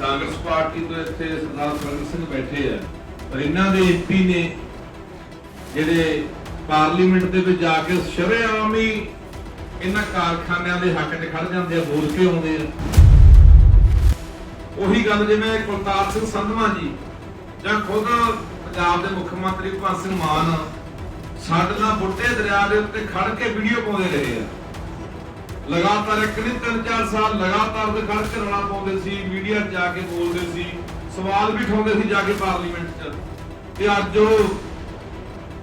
Congress party ਤੋਂ ਇੱਥੇ ਸਰਦਾਰ ਪ੍ਰਗਟ ਸਿੰਘ ਬੈਠੇ ਆ। ਪਰ ਇਹਨਾਂ ਦੇ ਐਮਪੀ ਨੇ ਜਿਹੜੇ ਪਾਰਲੀਮੈਂਟ ਦੇ ਵਿੱਚ ਜਾ ਕੇ ਸ਼ਰੇਆਮ ਹੀ ਇਹਨਾਂ ਕਾਰਖਾਨਿਆਂ ਦੇ ਹੱਕ 'ਚ ਖੜ ਜਾਂਦੇ ਆ, ਬੋਲ ਕੇ ਆਉਂਦੇ ਆ। ਉਹੀ ਗੱਲ ਜਿਵੇਂ ਕੁਲਤਾਰ ਸਿੰਘ ਸੰਧਵਾ ਜੀ ਜਾਂ ਖੁਦ ਪੰਜਾਬ ਦੇ ਮੁੱਖ ਮੰਤਰੀ ਭਗਵੰਤ ਸਿੰਘ ਮਾਨ ਸਾਡੇ ਨਾਲ ਬੁੱਢੇ ਦਰਿਆ ਦੇ ਉੱਤੇ ਖੜ ਕੇ ਵੀਡੀਓ ਪਾਉਂਦੇ ਰਹੇ ਆ। ਲਗਾਤਾਰ ਇੱਕ ਨਹੀਂ, ਤਿੰਨ, ਚਾਰ ਸਾਲ ਲਗਾਤਾਰ ਦੇ ਖੜ ਕੇ ਰੌਲਾ ਪਾਉਂਦੇ ਸੀ ਮੀਡੀਆ 'ਚ ਜਾ ਕੇ ਬੋਲਦੇ ਸੀ, ਸਵਾਲ ਵੀ ਉਠਾਉਂਦੇ ਸੀ ਜਾ ਕੇ ਪਾਰਲੀਮੈਂਟ 'ਚ। ਤੇ ਅੱਜ ਉਹ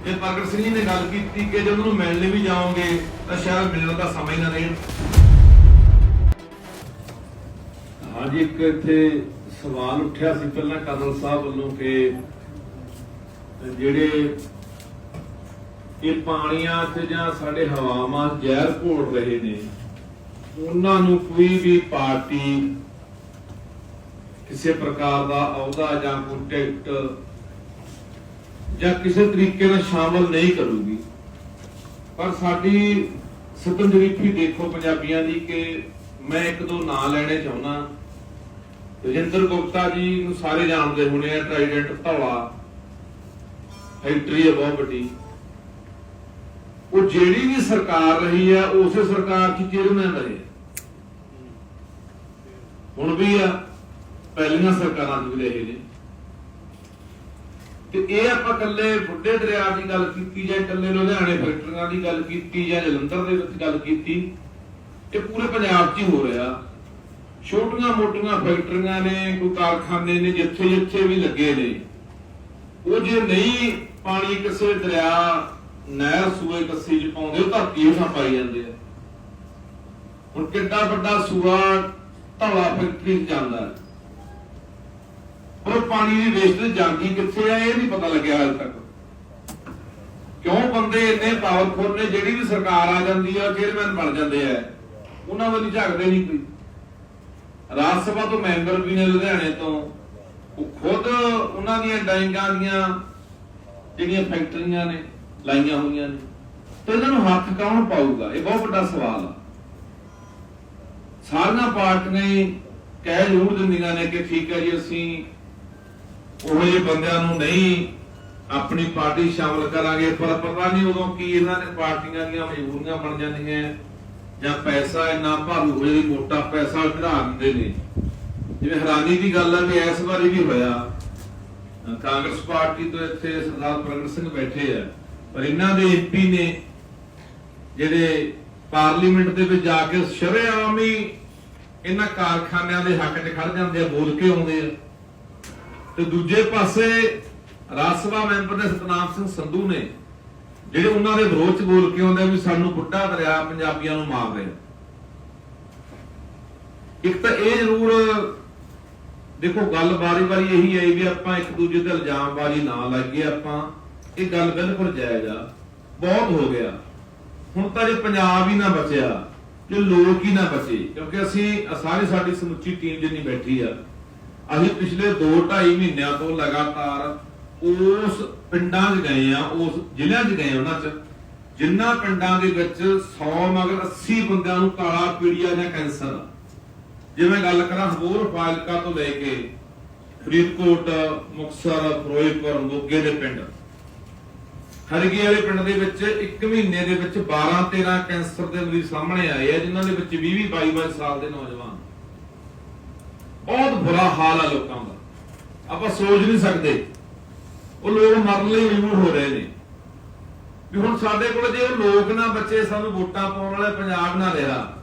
ਇਹ ਪ੍ਰਗਟ ਸਿੰਘ ਜੀ ਨੇ ਗੱਲ ਕੀਤੀ ਕਿ ਜਦੋਂ ਉਹਨੂੰ ਮਿਲਣ ਵੀ ਜਾਓਗੇ, ਤਾਂ ਸ਼ਾਇਦ ਮਿਲਣ ਦਾ ਸਮਾਂ ਹੀ ਨਾ ਦੇਣ ਹਾਂਜੀ, ਇੱਕ ਇੱਥੇ ਸਵਾਲ ਉੱਠਿਆ ਸੀ ਪਹਿਲਾਂ ਕਰਨਲ ਸਾਹਿਬ ਵੱਲੋਂ ਕਿ ਜਿਹੜੇ ਇਹ ਪਾਣੀਆਂ ਤੇ ਜਾਂ ਸਾਡੇ ਹਵਾਵਾਂ ਜ਼ਹਿਰ ਘੋਲ ਰਹੇ ਨੇ ਉਹਨਾਂ ਨੂੰ ਕੋਈ ਵੀ ਪਾਰਟੀ ਕਿਸੇ ਪ੍ਰਕਾਰ ਦਾ ਅਹੁਦਾ ਜਾਂ ਕੋਈ ਟਿਕਟ ਜਾਂ ਕਿਸੇ ਤਰੀਕੇ ਨਾਲ ਸ਼ਾਮਲ ਨਹੀਂ ਕਰੂਗੀ। ਪਰ ਸਾਡੀ ਸਤੰਜਰੀਫੀ ਦੇਖੋ ਪੰਜਾਬੀਆਂ ਦੀ ਕਿ ਮੈਂ ਇੱਕ ਦੋ ਨਾਂ ਲੈਣੇ ਚਾਹੁੰਦਾ। ਰਜਿੰਦਰ ਗੁਪਤਾ ਜੀ ਨੂੰ ਸਾਰੇ ਜਾਣਦੇ ਹੋਣੇ ਆ ਟ੍ਰਾਈਡੈਂਟ ਧੌਲਾ ਫੈਕਟਰੀ ਹੈ ਬਹੁਤ ਵੱਡੀ ਉਹ ਜਿਹੜੀ ਵੀ ਸਰਕਾਰ ਰਹੀ ਹੈ ਉਸੇ ਸਰਕਾਰ ਦੀ ਚੇਅਰਮੈਨ ਰਹੇ। ਹੁਣ ਵੀ ਆ, ਪਹਿਲੀਆਂ ਸਰਕਾਰਾਂ ਚ ਵੀ ਰਹੇ ਨੇ। ਤੇ ਇਹ ਆਪਾਂ ਕੱਲੇ ਬੁੱਢੇ ਦਰਿਆ ਦੀ ਗੱਲ ਕੀਤੀ ਜਾਂ ਕੱਲੇ ਲੁਧਿਆਣੇ ਫੈਕਟਰੀਆਂ ਦੀ ਗੱਲ ਕੀਤੀ ਜਾਂ ਜਲੰਧਰ ਦੇ ਵਿੱਚ ਗੱਲ ਕੀਤੀ, ਇਹ ਪੂਰੇ ਪੰਜਾਬ 'ਚ ਹੀ ਹੋ ਰਿਹਾ। ਛੋਟੀਆਂ ਮੋਟੀਆਂ ਫੈਕਟਰੀਆਂ ਨੇ, ਕੋਈ ਕਾਰਖਾਨੇ ਨੇ ਜਿੱਥੇ ਜਿੱਥੇ ਵੀ ਲੱਗੇ ਨੇ। ਉਹ ਜੇ ਨਹੀਂ ਪਾਣੀ ਕਿਸੇ ਦਰਿਆ, ਨਹਿਰ ਸੂਏ ਕੱਸੀ ਚ ਪਾਉਂਦੇ, ਉਹ ਧਰਤੀ ਹੇਠਾਂ ਪਾਈ ਜਾਂਦੇ ਆ। ਹੁਣ ਕਿੱਡਾ ਵੱਡਾ ਸੂਆ ਧੌਲਾ ਫੈਕਟਰੀ ਜਾਂਦਾ ਹੈ। ਪਰ ਪਾਣੀ ਦੀ ਵੇਸਟੇਜ ਜਾਂਦੀ ਕਿੱਥੇ ਆ, ਇਹ ਨਹੀਂ ਪਤਾ ਲੱਗਿਆ ਹਾਲ ਤੱਕ। ਕਿਉਂ ਬੰਦੇ ਇੰਨੇ ਪਾਵਰਫੁਲ ਨੇ, ਜਿਹੜੀ ਵੀ ਸਰਕਾਰ ਆ ਜਾਂਦੀ ਆ ਚੇਅਰਮੈਨ ਬਣ ਜਾਂਦੇ ਆ, ਉਹਨਾਂ ਵੱਲ ਝਾਕਦੇ ਨਹੀਂ ਕੋਈ। ਰਾਜ ਸਭਾ ਤੋਂ ਮੈਂਬਰ ਵੀ ਨੇ ਲੁਧਿਆਣੇ ਤੋਂ। ਉਹ ਖੁਦ ਉਹਨਾਂ ਦੀਆਂ ਡਾਇੰਗਾਂ ਦੀਆਂ ਜਿਹੜੀਆਂ ਫੈਕਟਰੀਆਂ ਨੇ, ਲਾਈਆਂ ਹੋਈਆਂ ਨੇ। ਤੇ ਇਹਨਾਂ ਨੂੰ ਹੱਥ ਕੌਣ ਪਾਊਗਾ? ਇਹ ਬਹੁਤ ਵੱਡਾ ਸਵਾਲ ਆ। ਸਾਰੀਆਂ ਪਾਰਟੀਆਂ ਕਹਿ ਜ਼ਰੂਰ ਦਿੰਦੀਆਂ ਨੇ ਕਿ ਠੀਕ ਹੈ ਜੀ, ਅਸੀਂ ਉਹ ਜਿਹੇ ਬੰਦਿਆਂ ਨੂੰ ਨਹੀਂ ਆਪਣੀ ਪਾਰਟੀ ਸ਼ਾਮਲ ਕਰਾਂਗੇ, ਪਰ ਪਤਾ ਨਹੀਂ ਉਦੋਂ ਕੀ ਇਹਨਾਂ ਨੇ ਪਾਰਟੀਆਂ ਦੀਆਂ ਮਜਬੂਰੀਆਂ ਬਣ ਜਾਂਦੀਆਂ ਜਾਂ ਪੈਸਾ ਇੰਨਾ ਭਾਰੂ ਹੋ ਜਾਂਦੀ ਮੋਟਾ ਪੈਸਾ ਚੜਾ ਦਿੰਦੇ ਨੇ। ਜਿਵੇਂ ਹੈਰਾਨੀ ਦੀ ਗੱਲ ਆ ਵੀ ਇਸ ਵਾਰੀ ਵੀ ਹੋਇਆ। ਕਾਂਗਰਸ ਪਾਰਟੀ ਤੋਂ ਇੱਥੇ ਸਰਦਾਰ ਪ੍ਰਗਟ ਸਿੰਘ ਬੈਠੇ ਆ, ਪਰ ਇਹਨਾਂ ਦੇ ਐਮਪੀ ਨੇ ਜਿਹੜੇ ਪਾਰਲੀਮੈਂਟ ਦੇ ਵਿੱਚ ਜਾ ਕੇ ਸ਼ਰੇਆਮ ਹੀ ਇਹਨਾਂ ਕਾਰਖਾਨਿਆਂ ਦੇ ਹੱਕ 'ਚ ਖੜ ਜਾਂਦੇ ਆ, ਬੋਲ ਕੇ ਆਉਂਦੇ ਆ। ਤੇ ਦੂਜੇ ਪਾਸੇ ਰਾਜ ਸਭਾ ਮੈਂਬਰ ਨੇ ਸਤਨਾਮ ਸਿੰਘ ਸੰਧੂ ਨੇ, ਜਿਹੜੇ ਉਹਨਾਂ ਦੇ ਵਿਰੋਧ ਚ ਬੋਲ ਕੇ ਆਉਂਦੇ ਆ ਵੀ ਸਾਨੂੰ ਬੁੱਢਾ ਦਰਿਆ ਪੰਜਾਬੀਆਂ ਨੂੰ ਮਾਰ ਰਿਹਾ ਇੱਕ ਤਾਂ ਇਹ ਜ਼ਰੂਰ, ਦੇਖੋ ਗੱਲ ਬਾਰੀ-ਬਾਰੀ ਇਹੀ ਆਈ ਵੀ ਆਪਾਂ ਇੱਕ ਦੂਜੇ ਤੇ ਇਲਜ਼ਾਮਬਾਜ਼ੀ ਨਾ ਲਾਈਏ ਆਪਾਂ, ਇਹ ਗੱਲ ਬਿਲਕੁਲ ਜਾਇਜ਼ ਆ। ਬਹੁਤ ਹੋ ਗਿਆ। ਹੁਣ ਤਾਂ ਜੇ ਪੰਜਾਬ ਹੀ ਨਾ ਬਚਿਆ, ਜੇ ਲੋਕ ਹੀ ਨਾ ਬਚੇ, ਕਿਉਂਕਿ ਅਸੀਂ, ਸਾਰੀ ਸਾਡੀ ਸਮੁੱਚੀ ਟੀਮ ਜਿੰਨੀ ਬੈਠੀ ਆ, ਅਸੀਂ ਪਿਛਲੇ 2.5 ਮਹੀਨਿਆਂ ਤੋਂ ਲਗਾਤਾਰ ਉਸ ਪਿੰਡਾਂ 'ਚ ਗਏ ਆ, ਉਸ ਜ਼ਿਲ੍ਹਿਆਂ 'ਚ ਗਏ ਉਹਨਾਂ 'ਚ, ਜਿੰਨਾ ਪਿੰਡਾਂ ਦੇ ਵਿੱਚ 100 ਮਗਰ 80 ਬੰਦਿਆਂ ਨੂੰ ਕਾਲਾ ਪੀੜੀਆ ਜਾਂ ਕੈਂਸਰ ਆ। ਜਿਵੇਂ ਗੱਲ ਕਰਾਂ ਹੋਰ ਫਾਜ਼ਿਲਕਾ ਤੋਂ ਲੈ ਕੇ ਫਰੀਦਕੋਟ, ਮੁਕਤਸਰ, ਫਿਰੋਜ਼ਪੁਰ, ਮੋਗੇ ਦੇ ਪਿੰਡ ਹਰਗੀ ਵਾਲੇ ਪਿੰਡ ਦੇ ਵਿੱਚ 1 ਮਹੀਨੇ ਦੇ ਵਿੱਚ 12 13 ਕੈਂਸਰ ਦੇ ਮਰੀਜ਼ ਸਾਹਮਣੇ ਆਏ ਆ, ਜਿਨ੍ਹਾਂ ਦੇ ਵਿੱਚ 20 20 22 ਸਾਲ ਦੇ ਨੌਜਵਾਨ। ਬਹੁਤ ਬੁਰਾ ਹਾਲ ਆ ਲੋਕਾਂ ਦਾ। ਆਪਾਂ ਸੋਚ ਨਹੀਂ ਸਕਦੇ। ਉਹ ਲੋਕ ਮਰਨ ਲਈ ਮਜਬੂਰ ਹੋ ਰਹੇ ਨੇ। ਵੀ ਹੁਣ ਸਾਡੇ ਕੋਲ ਜੇ ਉਹ ਲੋਕ ਨਾ ਬੱਚੇ, ਸਾਨੂੰ ਵੋਟਾਂ ਪਾਉਣ ਵਾਲੇ ਪੰਜਾਬ ਨਾ ਰਿਹਾ,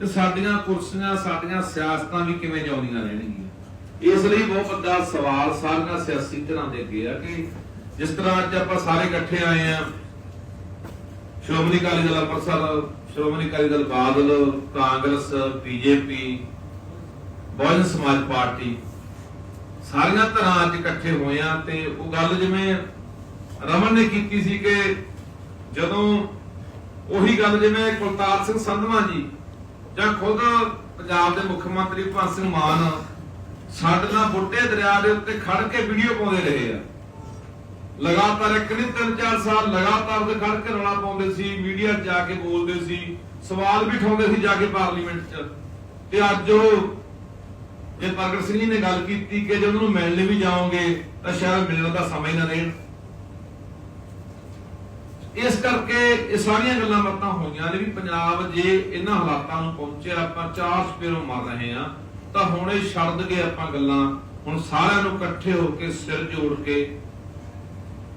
ਤੇ ਸਾਡੀਆਂ ਕੁਰਸੀਆਂ, ਸਾਡੀਆਂ ਸਿਆਸਤਾਂ ਵੀ ਕਿਵੇਂ ਜਾਉਂਦੀਆਂ ਰਹਿਣਗੀਆਂ? ਇਸ ਲਈ ਬਹੁਤ ਵੱਡਾ ਸਵਾਲ ਸਾਰੀਆਂ ਸਿਆਸੀ ਧਿਰਾਂ ਦੇ ਅੱਗੇ ਆ ਕਿ ਜਿਸ ਤਰ੍ਹਾਂ ਅੱਜ ਆਪਾਂ ਸਾਰੇ ਇਕੱਠੇ ਆਏ ਆ ਸ਼੍ਰੋਮਣੀ ਅਕਾਲੀ ਦਲ ਅੰਮ੍ਰਿਤਸਰ, ਸ਼੍ਰੋਮਣੀ ਅਕਾਲੀ ਦਲ ਬਾਦਲ, ਕਾਂਗਰਸ, ਬੀਜੇਪੀ, ਬਹੁਜਨ ਸਮਾਜ ਪਾਰਟੀ, ਸਾਰੀਆਂ ਧਿਰਾਂ ਅੱਜ ਇਕੱਠੇ ਹੋਏ ਆ ਤੇ ਉਹ ਗੱਲ ਜਿਵੇਂ ਰਮਨ ਨੇ ਕੀਤੀ ਸੀ ਕਿ ਜਦੋਂ ਉਹੀ ਗੱਲ ਜਿਵੇਂ ਕੁਲਤਾਰ ਸਿੰਘ ਸੰਧਵਾ ਜੀ ਜਾਂ ਖੁਦ ਪੰਜਾਬ ਦੇ ਮੁੱਖ ਮੰਤਰੀ ਭਗਵੰਤ ਸਿੰਘ ਮਾਨ ਸਾਡੇ ਨਾਲ ਬੁੱਢੇ ਦਰਿਆ ਦੇ ਉੱਤੇ ਖੜ ਕੇ ਵੀਡੀਓ ਪਾਉਂਦੇ ਰਹੇ ਆ ਲਗਾਤਾਰ ਇੱਕ ਨਹੀਂ, ਤਿੰਨ, ਚਾਰ ਸਾਲ ਲਗਾਤਾਰ ਦੇ ਖੜ ਕੇ ਰੌਲਾ ਪਾਉਂਦੇ ਸੀ, ਮੀਡੀਆ 'ਚ ਜਾ ਕੇ ਬੋਲਦੇ ਸੀ, ਸਵਾਲ ਵੀ ਉਠਾਉਂਦੇ ਸੀ ਜਾ ਕੇ ਪਾਰਲੀਮੈਂਟ 'ਚ। ਤੇ ਅੱਜ ਉਹ ਜੇ ਪ੍ਰਗਟ ਸਿੰਘ ਜੀ ਨੇ ਗੱਲ ਕੀਤੀ ਕਿ ਜੇ ਉਹਨਾਂ ਨੂੰ ਮਿਲਣ ਵੀ ਜਾਓਗੇ, ਤਾਂ ਸ਼ਾਇਦ ਮਿਲਣ ਦਾ ਸਮਾਂ ਹੀ ਨਾ ਦੇਣ। ਇਸ ਕਰਕੇ ਇਹ ਸਾਰੀਆਂ ਗੱਲਾਂ ਬਾਤਾਂ ਹੋਈਆਂ ਨੇ ਵੀ ਪੰਜਾਬ ਜੇ ਇਹਨਾਂ ਹਾਲਾਤਾਂ ਨੂੰ ਪਹੁੰਚਿਆ, ਆਪਾਂ ਚਾਰ ਸਪੇਰੋਂ ਮਰ ਰਹੇ ਆ ਤਾਂ ਹੁਣ ਇਹ ਛੱਡ ਗਏ ਆਪਾਂ ਗੱਲਾਂ ਹੁਣ ਸਾਰਿਆਂ ਨੂੰ ਇਕੱਠੇ ਹੋ ਕੇ ਸਿਰ ਜੋੜ ਕੇ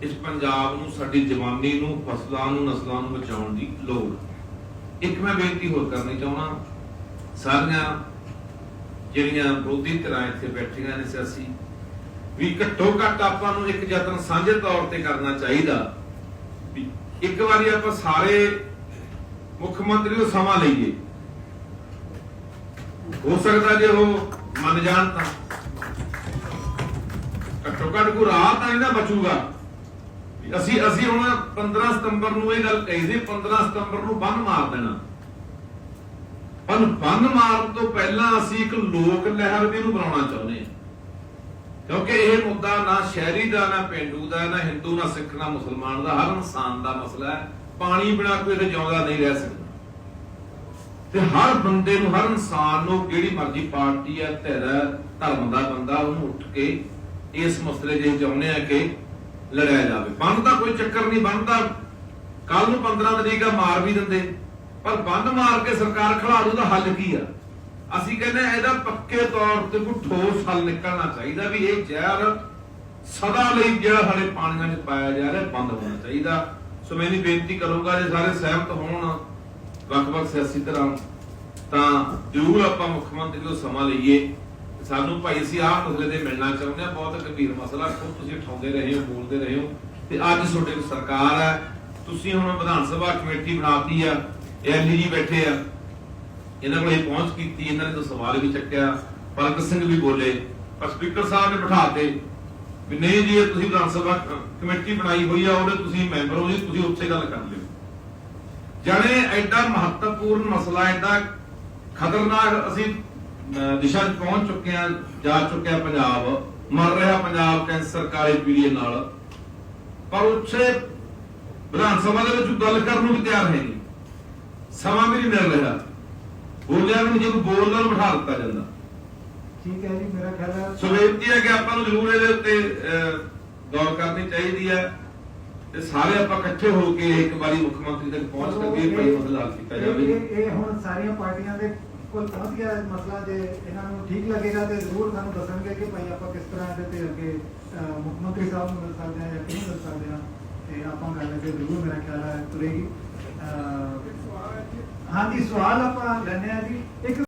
ਇਸ ਪੰਜਾਬ ਨੂੰ, ਸਾਡੀ ਜਵਾਨੀ ਨੂੰ, ਫਸਲਾਂ ਨੂੰ, ਨਸਲਾਂ ਨੂੰ ਬਚਾਉਣ ਦੀ ਲੋੜ। ਇੱਕ ਮੈਂ ਬੇਨਤੀ ਹੋਰ ਕਰਨੀ ਚਾਹੁੰਦਾ। ਸਾਰੀਆਂ ਜਿਹੜੀਆਂ ਵਿਰੋਧੀ ਧਿਰਾਂ ਇੱਥੇ ਬੈਠੀਆਂ ਨੇ ਸਿਆਸੀ, ਵੀ ਘੱਟੋ ਘੱਟ ਆਪਾਂ ਨੂੰ ਇੱਕ ਯਤਨ ਸਾਂਝੇ ਤੌਰ ਤੇ ਕਰਨਾ ਚਾਹੀਦਾ। ਵੀ ਇੱਕ ਵਾਰੀ ਆਪਾਂ ਸਾਰੇ ਮੁੱਖ ਮੰਤਰੀ ਨੂੰ ਸਮਾਂ ਲਈਏ। ਹੋ ਸਕਦਾ ਜੇ ਉਹ ਮੰਨ ਜਾਣ ਤਾਂ। ਘੱਟੋ ਘੱਟ ਕੋਈ ਰਾਹ ਤਾਂ ਇਹਨਾਂ ਬਚੂਗਾ। ਅਸੀਂ ਅਸੀਂ ਹੁਣ 15 ਸਤੰਬਰ ਨੂੰ ਇਹ ਗੱਲ ਕਹੀ ਸੀ 15 ਸਤੰਬਰ ਨੂੰ ਬੰਨ ਮਾਰ ਦੇਣਾ। ਪਰ ਬੰਨ ਮਾਰਨ ਤੋਂ ਪਹਿਲਾਂ ਅਸੀਂ ਇੱਕ ਲੋਕ ਲਹਿਰ ਵੀ ਨੂੰ ਬਣਾਉਣਾ ਚਾਹੁੰਦੇ ਹਾਂ। ਕਿਉਂਕਿ ਇਹ ਮੁੱਦਾ ਨਾ ਸ਼ਹਿਰੀ ਦਾ, ਨਾ ਪਿੰਡੂ ਦਾ, ਨਾ ਹਿੰਦੂ, ਨਾ ਸਿੱਖ, ਨਾ ਮੁਸਲਮਾਨ ਦਾ, ਹਰ ਇਨਸਾਨ ਦਾ ਮਸਲਾ ਹੈ। ਪਾਣੀ ਬਿਨਾ ਕੋਈ ਇੱਥੇ ਜਿਉਂਦਾ ਨਹੀਂ ਰਹਿ ਸਕਦਾ। ਤੇ ਹਰ ਬੰਦੇ ਨੂੰ, ਹਰ ਇਨਸਾਨ ਨੂੰ ਜਿਹੜੀ ਮਰਜ਼ੀ ਪਾਰਟੀ ਹੈ, ਧਿਰ ਧਰਮ ਦਾ ਬੰਦਾ ਉਹਨੂੰ ਉੱਠ ਕੇ ਇਸ ਮਸਲੇ ਦੇ ਚਾਹੁੰਦੇ ਆ ਕਿ ਲੜਿਆ ਜਾਵੇ। ਬੰਦ ਦਾ ਕੋਈ ਚੱਕਰ ਨਹੀਂ ਬਣਦਾ ਕੱਲ ਨੂੰ 15 ਤਰੀਕ ਆ, ਮਾਰ ਵੀ ਦਿੰਦੇ। ਪਰ ਬੰਦ ਮਾਰ ਕੇ ਸਰਕਾਰ ਖੜਾ ਦਾ ਹੱਲ ਕੀ ਆ? ਅਸੀਂ ਕਹਿੰਦੇ ਇਹਦਾ ਪੱਕੇ ਤੌਰ ਤੇ ਕੋਈ ਠੋਸ ਹੱਲ ਨਿਕਲਣਾ ਚਾਹੀਦਾ ਵੀ ਇਹ ਜ਼ਹਿਰ ਸਦਾ ਲਈ ਜਿਹੜਾ ਸਾਡੇ ਪਾਣੀਆਂ 'ਚ ਪਾਇਆ ਜਾ ਰਿਹਾ, ਬੰਦ ਹੋਣਾ ਚਾਹੀਦਾ। ਸੋ ਮੈਂ ਇਹ ਬੇਨਤੀ ਕਰੂੰਗਾ, ਜੇ ਸਾਰੇ ਸਹਿਮਤ ਹੋਣ, ਵੱਖ-ਵੱਖ ਸਿਆਸੀ ਧਿਰਾਂ ਤਾਂ ਜ਼ਰੂਰ ਆਪਾਂ ਮੁੱਖ ਮੰਤਰੀ ਤੋਂ ਸਮਾਂ ਲਈਏ। ਸਾਨੂੰ ਭਾਈ ਅਸੀਂ ਆਹ ਮਸਲੇ ਤੇ ਮਿਲਣਾ ਚਾਹੁੰਦੇ ਆ ਬਹੁਤ ਗੰਭੀਰ ਮਸਲਾ, ਖੁਦ ਤੁਸੀਂ ਉਠਾਉਂਦੇ ਰਹੇ ਹੋ, ਬੋਲਦੇ ਰਹੇ ਹੋ ਤੇ ਅੱਜ ਤੁਹਾਡੇ ਸਰਕਾਰ ਹੈ, ਤੁਸੀਂ ਹੁਣ ਵਿਧਾਨ ਸਭਾ ਕਮੇਟੀ ਬਣਾਤੀ ਆ ਐਲਜੀ ਜੀ ਬੈਠੇ ਆ, ਇਹਨਾਂ ਕੋਲ ਪਹੁੰਚ ਕੀਤੀ, ਇਹਨਾਂ ਨੇ ਤਾਂ ਸਵਾਲ ਵੀ ਚੱਕਿਆ ਭਗਤ ਸਿੰਘ ਵੀ ਬੋਲੇ, ਪਰ ਸਪੀਕਰ ਸਾਹਿਬ ਨੇ ਬਿਠਾਤੇ ਵੀ ਨਹੀਂ ਜੀ, ਇਹ ਤੁਸੀਂ ਵਿਧਾਨ ਸਭਾ ਕਮੇਟੀ ਬਣਾਈ ਹੋਈ ਆ, ਉਹਦੇ ਤੁਸੀਂ ਮੈਂਬਰ ਹੋ ਜੀ, ਤੁਸੀਂ ਉੱਥੇ ਗੱਲ ਕਰ ਲਿਓ। ਜਾਣੇ, ਐਡਾ ਮਹੱਤਵਪੂਰਨ ਮਸਲਾ, ਐਡਾ ਖਤਰਨਾਕ ਅਸੀਂ ਦਿਸ਼ਾ ਪਹੁੰਚ ਚੁੱਕੇ ਆ ਜਾ ਚੁੱਕਿਆ ਪੰਜਾਬ। ਮਰ ਰਿਹਾ ਪੰਜਾਬ ਕੈਂਸਰ ਕਾਲੇ ਪੀੜੀਏ ਨਾਲ। ਪਰ ਉੱਥੇ ਵਿਧਾਨ ਸਭਾ ਦੇ ਵਿੱਚ ਗੱਲ ਕਰਨ ਨੂੰ ਵੀ ਤਿਆਰ ਹੈ ਨਹੀਂ। ਸਮਾਂ ਵੀ ਨਹੀਂ ਮਿਲ ਰਿਹਾ। ਬੋਲਿਆ ਵੀ ਨਹੀਂ ਜੇ ਕੋਈ ਬੋਲਦਾ ਨੂੰ ਬਿਠਾ ਦਿੱਤਾ ਜਾਂਦਾ। ਠੀਕ ਹੈ ਜੀ ਮੇਰਾ ਖਿਆਲ ਹੈ ਸੋ ਬੇਨਤੀ ਹੈ ਕਿ ਆਪਾਂ ਨੂੰ ਜ਼ਰੂਰ ਇਹਦੇ ਉੱਤੇ ਗੌਰ ਕਰਨੀ ਚਾਹੀਦੀ ਹੈ। ਤੇ ਸਾਰੇ ਆਪਾਂ ਇਕੱਠੇ ਹੋ ਕੇ ਇੱਕ ਵਾਰੀ ਮੁੱਖ ਮੰਤਰੀ ਤੱਕ ਪਹੁੰਚ ਕਰਕੇ ਇਹ ਮਸਲਾ ਹੱਲ ਕੀਤਾ ਜਾਵੇ। ਇਹ ਹੁਣ ਸਾਰੀਆਂ ਪਾਰਟੀਆਂ ਦੇ ਕੋਲ ਪਹੁੰਚ ਗਿਆ ਮਸਲਾ ਜੇ ਇਹਨਾਂ ਨੂੰ ਠੀਕ ਲੱਗੇਗਾ ਤੇ ਜ਼ਰੂਰ ਸਾਨੂੰ ਦੱਸਣਗੇ ਕਿ ਭਾਈ ਆਪਾਂ ਕਿਸ ਤਰ੍ਹਾਂ ਇਹਦੇ ਤੇ ਅੱਗੇ ਮੁੱਖ ਮੰਤਰੀ ਸਾਹਿਬ ਨੂੰ ਮਿਲ ਸਕਦੇ ਹਾਂ ਜਾਂ ਕਿਹਨੂੰ ਮਿਲ ਸਕਦੇ ਹਾਂ ਤੇ ਆਪਾਂ ਗੱਲ ਅੱਗੇ ਜ਼ਰੂਰ ਮੇਰਾ ਖਿਆਲ ਹੈ ਤੁਰੇਗੀ। ਹਾਂਜੀ, ਸਵਾਲ ਆਪਾਂ ਲੈਣੇ ਆ ਜੀ। ਇੱਕ